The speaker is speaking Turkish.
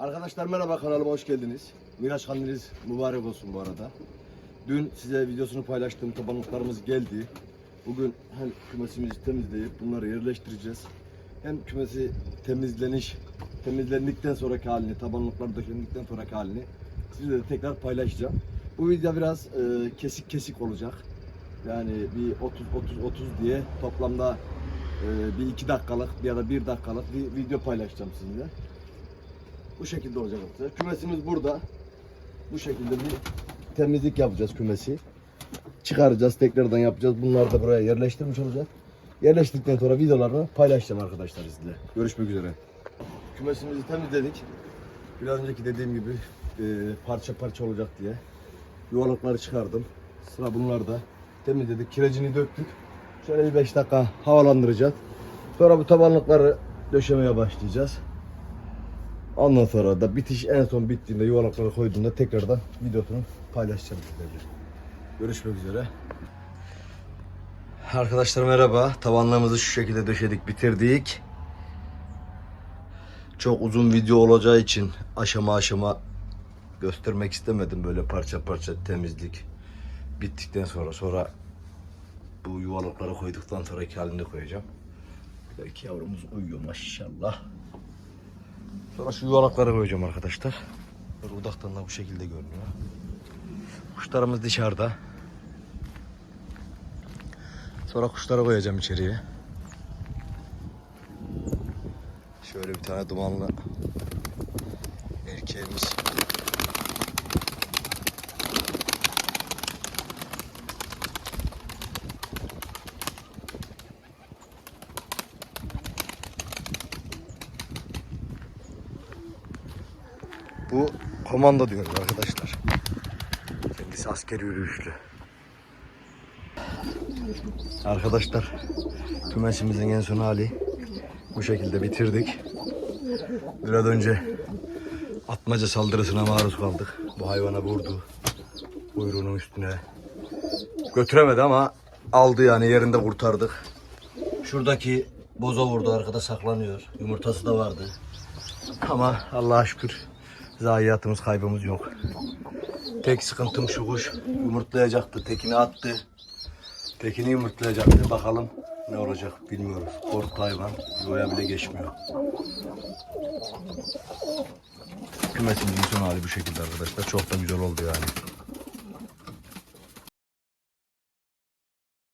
Arkadaşlar merhaba kanalıma hoş geldiniz. Miraç kandiliniz mübarek olsun bu arada. Dün size videosunu paylaştığım tabanlıklarımız geldi. Bugün hem kümesimizi temizleyip bunları yerleştireceğiz. Hem kümesi temizleniş, temizlendikten sonraki halini, tabanlıklar döşendikten sonraki halini sizle de tekrar paylaşacağım. Bu video biraz e, kesik kesik olacak. Yani bir 30 30 30 diye toplamda e, bir iki dakikalık ya da bir dakikalık bir video paylaşacağım sizinle. Bu şekilde olacak arkadaşlar. Kümesimiz burada. Bu şekilde bir temizlik yapacağız kümesi. Çıkaracağız, tekrardan yapacağız. Bunları da buraya yerleştirmiş olacağız. Yerleştirdikten sonra videolarını paylaşacağım arkadaşlar sizle. Görüşmek üzere. Kümesimizi temizledik. Biraz önceki dediğim gibi e, parça parça olacak diye yuvalıkları çıkardım. Sıra bunlarda. Temizledik, kirecini döktük. Şöyle bir 5 dakika havalandıracağız. Sonra bu tabanlıkları döşemeye başlayacağız. Ondan sonra da bitiş en son bittiğinde yuvarlakları koyduğunda tekrardan videosunu paylaşacağım sizlerle. Görüşmek üzere. Arkadaşlar merhaba. Tavanlarımızı şu şekilde döşedik, bitirdik. Çok uzun video olacağı için aşama aşama göstermek istemedim böyle parça parça temizlik bittikten sonra sonra bu yuvalıkları koyduktan sonraki halini koyacağım. Belki yavrumuz uyuyor maşallah. Sonra şu yuvalakları koyacağım arkadaşlar. Böyle udaktan da bu şekilde görünüyor. Kuşlarımız dışarıda. Sonra kuşları koyacağım içeriye. Şöyle bir tane dumanlı erkeğimiz. Bu komando diyoruz arkadaşlar. Kendisi askeri yürüyüşlü. Arkadaşlar kümesimizin en son hali bu şekilde bitirdik. Biraz önce atmaca saldırısına maruz kaldık. Bu hayvana vurdu. Kuyruğunun üstüne. Götüremedi ama aldı yani yerinde kurtardık. Şuradaki boza vurdu arkada saklanıyor. Yumurtası da vardı. Ama Allah'a şükür zayiatımız kaybımız yok. Tek sıkıntım şu kuş yumurtlayacaktı. Tekini attı. Tekini yumurtlayacaktı. Bakalım ne olacak bilmiyoruz. Korktu hayvan. Yuvaya bile geçmiyor. Kümesimizin son hali bu şekilde arkadaşlar. Çok da güzel oldu yani.